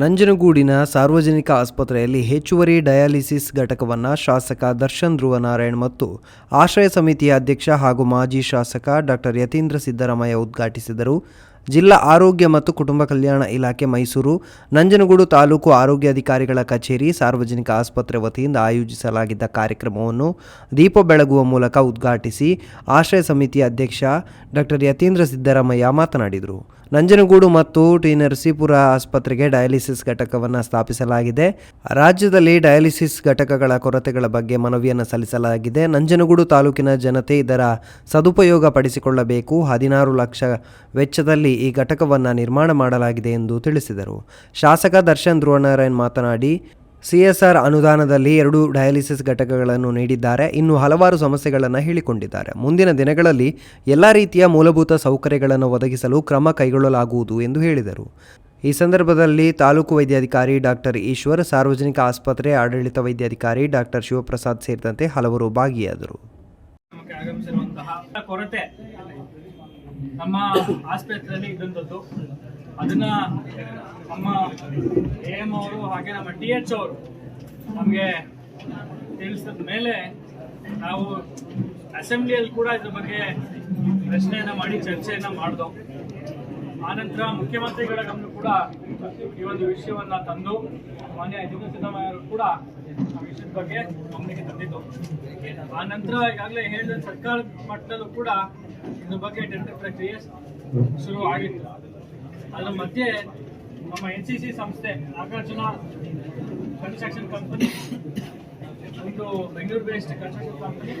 ನಂಜನಗೂಡಿನ ಸಾರ್ವಜನಿಕ ಆಸ್ಪತ್ರೆಯಲ್ಲಿ ಹೆಚ್ಚುವರಿ ಡಯಾಲಿಸಿಸ್ ಘಟಕವನ್ನು ಶಾಸಕ ದರ್ಶನ್ ಧ್ರುವನಾರಾಯಣ್ ಮತ್ತು ಆಶ್ರಯ ಸಮಿತಿಯ ಅಧ್ಯಕ್ಷ ಹಾಗೂ ಮಾಜಿ ಶಾಸಕ ಡಾಕ್ಟರ್ ಯತೀಂದ್ರ ಸಿದ್ದರಾಮಯ್ಯ ಉದ್ಘಾಟಿಸಿದರು. ಜಿಲ್ಲಾ ಆರೋಗ್ಯ ಮತ್ತು ಕುಟುಂಬ ಕಲ್ಯಾಣ ಇಲಾಖೆ ಮೈಸೂರು, ನಂಜನಗೂಡು ತಾಲೂಕು ಆರೋಗ್ಯಾಧಿಕಾರಿಗಳ ಕಚೇರಿ ಸಾರ್ವಜನಿಕ ಆಸ್ಪತ್ರೆ ವತಿಯಿಂದ ಆಯೋಜಿಸಲಾಗಿದ್ದ ಕಾರ್ಯಕ್ರಮವನ್ನು ದೀಪ ಬೆಳಗುವ ಮೂಲಕ ಉದ್ಘಾಟಿಸಿ ಆಶ್ರಯ ಸಮಿತಿಯ ಅಧ್ಯಕ್ಷ ಡಾಕ್ಟರ್ ಯತೀಂದ್ರ ಸಿದ್ದರಾಮಯ್ಯ ಮಾತನಾಡಿದರು. ನಂಜನಗೂಡು ಮತ್ತು ಟಿ ನರಸೀಪುರ ಆಸ್ಪತ್ರೆಗೆ ಡಯಾಲಿಸಿಸ್ ಘಟಕವನ್ನು ಸ್ಥಾಪಿಸಲಾಗಿದೆ. ರಾಜ್ಯದಲ್ಲಿ ಡಯಾಲಿಸಿಸ್ ಘಟಕಗಳ ಕೊರತೆಗಳ ಬಗ್ಗೆ ಮನವಿಯನ್ನು ಸಲ್ಲಿಸಲಾಗಿದೆ. ನಂಜನಗೂಡು ತಾಲೂಕಿನ ಜನತೆ ಇದರ ಸದುಪಯೋಗ ಪಡಿಸಿಕೊಳ್ಳಬೇಕು. ಹದಿನಾರು ಲಕ್ಷ ವೆಚ್ಚದಲ್ಲಿ ಈ ಘಟಕವನ್ನು ನಿರ್ಮಾಣ ಮಾಡಲಾಗಿದೆ ಎಂದು ತಿಳಿಸಿದರು. ಶಾಸಕ ದರ್ಶನ್ ಧ್ರುವನಾರಾಯಣ್ ಮಾತನಾಡಿ ಸಿಎಸ್ಆರ್ ಅನುದಾನದಲ್ಲಿ ಎರಡು ಡಯಾಲಿಸಿಸ್ ಘಟಕಗಳನ್ನು ನೀಡಿದ್ದಾರೆ. ಇನ್ನು ಹಲವಾರು ಸಮಸ್ಯೆಗಳನ್ನು ಹೇಳಿಕೊಂಡಿದ್ದಾರೆ. ಮುಂದಿನ ದಿನಗಳಲ್ಲಿ ಎಲ್ಲ ರೀತಿಯ ಮೂಲಭೂತ ಸೌಕರ್ಯಗಳನ್ನು ಒದಗಿಸಲು ಕ್ರಮ ಕೈಗೊಳ್ಳಲಾಗುವುದು ಎಂದು ಹೇಳಿದರು. ಈ ಸಂದರ್ಭದಲ್ಲಿ ತಾಲೂಕು ವೈದ್ಯಾಧಿಕಾರಿ ಡಾಕ್ಟರ್ ಈಶ್ವರ್, ಸಾರ್ವಜನಿಕ ಆಸ್ಪತ್ರೆ ಆಡಳಿತ ವೈದ್ಯಾಧಿಕಾರಿ ಡಾಕ್ಟರ್ ಶಿವಪ್ರಸಾದ್ ಸೇರಿದಂತೆ ಹಲವರು ಭಾಗಿಯಾದರು. ನಮ್ಮ ಆಸ್ಪತ್ರೆಯಲ್ಲಿ ಇದ್ದಂಥದ್ದು. ಅದನ್ನ ನಮ್ಮ ಎ ಅವರು ಹಾಗೆ ನಮ್ಮ ಟಿ ಎಚ್ ಅವರು ನಮಗೆ ತಿಳಿಸಿದ ಮೇಲೆ ನಾವು ಅಸೆಂಬ್ಲಿಯಲ್ಲಿ ಕೂಡ ಇದ್ರ ಬಗ್ಗೆ ಪ್ರಶ್ನೆಯನ್ನ ಮಾಡಿ, ಚರ್ಚೆಯನ್ನ ಮಾಡಿದೋ. ಆನಂತರ ಮುಖ್ಯಮಂತ್ರಿಗಳ ಗಮನ ಕೂಡ ಈ ಒಂದು ವಿಷಯವನ್ನ ತಂದು ಮಾನ್ಯ ಯತೀಂದ್ರ ಸಿದ್ದರಾಮಯ್ಯ ಕೂಡ ಆ ವಿಷಯದ ಬಗ್ಗೆ ಗಮನಕ್ಕೆ ತಂದಿದ್ದು. ಆ ನಂತರ ಈಗಾಗಲೇ ಹೇಳಿದ ಸರ್ಕಾರ ಮಟ್ಟದಲ್ಲೂ ಕೂಡ ಇದ್ರ ಬಗ್ಗೆ ಟೆಂಡರ್ ಪ್ರಕ್ರಿಯೆ ಶುರು ಆಗಿತ್ತು. ಅದರ ಮಧ್ಯೆ ನಮ್ಮ ಎನ್ ಸಿ ಸಿ ಸಂಸ್ಥೆ ನಾಗಾರ್ಜುನ ಕನ್ಸ್ಟ್ರಕ್ಷನ್ ಕಂಪನಿ, ಒಂದು ಬೆಂಗಳೂರು ಬೇಸ್ಡ್ ಕನ್ಸ್ಟ್ರಕ್ಷನ್ ಕಂಪನಿ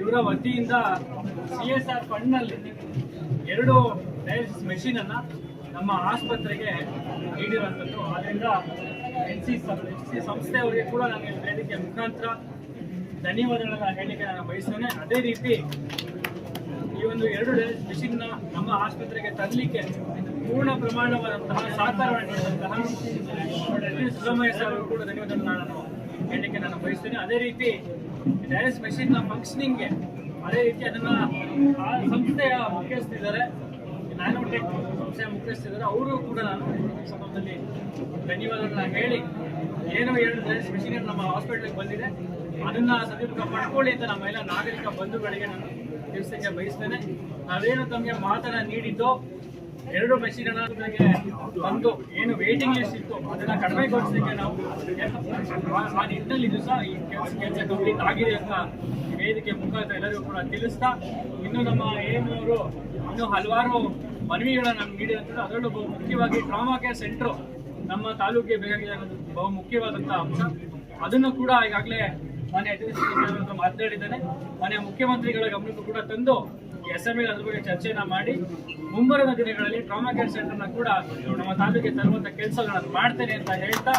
ಇವರ ವತಿಯಿಂದ ಸಿ ಎಸ್ ಆರ್ ಫಂಡ್ನಲ್ಲಿ ಎರಡು ಡಯಾಲಿಸಿಸ್ ಮೆಷಿನ್ ಅನ್ನ ನಮ್ಮ ಆಸ್ಪತ್ರೆಗೆ ನೀಡಿರುವಂಥದ್ದು. ಆದ್ದರಿಂದ ಎನ್ ಸಿ ಎನ್ ಸಿ ಸಂಸ್ಥೆಯವರಿಗೆ ಕೂಡ ನನಗೆ ವೇದಿಕೆ ಮುಖಾಂತರ ಧನ್ಯವಾದಗಳನ್ನ ಹೇಳಿಕೆ ನಾನು ಬಯಸ್ತೇನೆ. ಅದೇ ರೀತಿ ಈ ಒಂದು ಎರಡು ಡಯಾಲಿಸಿಸ್ ಮೆಷಿನ್ನ ನಮ್ಮ ಆಸ್ಪತ್ರೆಗೆ ತರಲಿಕ್ಕೆ ಪೂರ್ಣ ಪ್ರಮಾಣವಾದಂತಹ ಸಹಕಾರ ನೀಡಿದಂತಹ ಸಿದ್ದರಾಮಯ್ಯ ಸರ್ ಕೂಡ ಧನ್ಯವಾದಗಳನ್ನು ನಾನು ಹೇಳಲಿಕ್ಕೆ ನಾನು ಬಯಸ್ತೇನೆ. ಅದೇ ರೀತಿ ಡಯಾಲಿಸ್ ಮೆಷಿನ್ನ ಫಂಕ್ಷನಿಂಗ್ಗೆ ಅದೇ ರೀತಿ ಅದನ್ನ ಆ ಸಂಸ್ಥೆಯ ಮುಖ್ಯಸ್ಥಿದ್ದಾರೆ ನ್ಯಾನೋಟೆಕ್ ಸಂಸ್ಥೆಯ ಮುಖ್ಯಸ್ಥಿದ್ದಾರೆ ಅವರು ಕೂಡ ನಾನು ಸಂಬಂಧದಲ್ಲಿ ಧನ್ಯವಾದಗಳನ್ನ ಹೇಳಿ ಏನೋ ಎರಡು ಡಯಾಲಿಸ್ ಮೆಷಿನ್ ನಮ್ಮ ಹಾಸ್ಪಿಟಲ್ಗೆ ಬಂದಿದೆ. ಅದನ್ನ ಸದುಪಯೋಗ ಪಡ್ಕೊಳ್ಳಿ ಅಂತ ನಮ್ಮ ಎಲ್ಲ ನಾಗರಿಕ ಬಂಧುಗಳಿಗೆ ನಾನು ತಿಳಿಸಲಿಕ್ಕೆ ಬಯಸ್ತೇನೆ. ನಾವೇನು ತಮಗೆ ಮಾತನ್ನ ನೀಡಿದ್ದೋ ಎರಡು ಬಸ್ಸಿಗಳ ಒಂದು ಏನು ವೇಟಿಂಗ್ ಲಿಸ್ಟ್ ಇತ್ತು, ಅದನ್ನ ಕಡಿಮೆಗೊಳಿಸಲಿಕ್ಕೆ ನಾವು ಆ- ನಿಟ್ಟಿನಲ್ಲಿ ಇದು ಸಹ ಈ ಕೆಲಸ ಕೆಲಸ ಕಂಪ್ಲೀಟ್ ಆಗಿದೆ ಅಂತ ವೇದಿಕೆ ಮುಖಾಂತರ ಎಲ್ಲರಿಗೂ ಕೂಡ ತಿಳಿಸ್ತಾ, ಇನ್ನು ನಮ್ಮ ಅವರು ಇನ್ನು ಹಲವಾರು ಮನವಿಗಳನ್ನ ನಮ್ಗೆ ನೀಡಿರುತ್ತದೆ ಅದರಲ್ಲೂ ಬಹು ಮುಖ್ಯವಾಗಿ ಟ್ರಾಮಾ ಕೇರ್ ಸೆಂಟ್ರು ನಮ್ಮ ತಾಲೂಕಿಗೆ ಅನ್ನೋದು ಬಹು ಮುಖ್ಯವಾದಂತಹ ಅಂಶ. ಅದನ್ನು ಕೂಡ ಈಗಾಗಲೇ ಮಾನ್ಯ ಮಾತನಾಡಿದ್ದೇನೆ. ಮಾನ್ಯ ಮುಖ್ಯಮಂತ್ರಿಗಳ ಗಮನಕ್ಕೂ ಕೂಡ ತಂದು ಈ ಅಸೆಂಬ್ಲಿ ಅದ್ರ ಬಗ್ಗೆ ಚರ್ಚೆಯನ್ನ ಮಾಡಿ, ಮುಂಬರುವ ದಿನಗಳಲ್ಲಿ ಟ್ರಾಮಾ ಕೇರ್ ಸೆಂಟರ್ನ ಕೂಡ ನಮ್ಮ ತಾಲೂಕಿಗೆ ತರುವಂತ ಕೆಲಸಗಳನ್ನು ಮಾಡ್ತೇನೆ ಅಂತ ಹೇಳ್ತಾ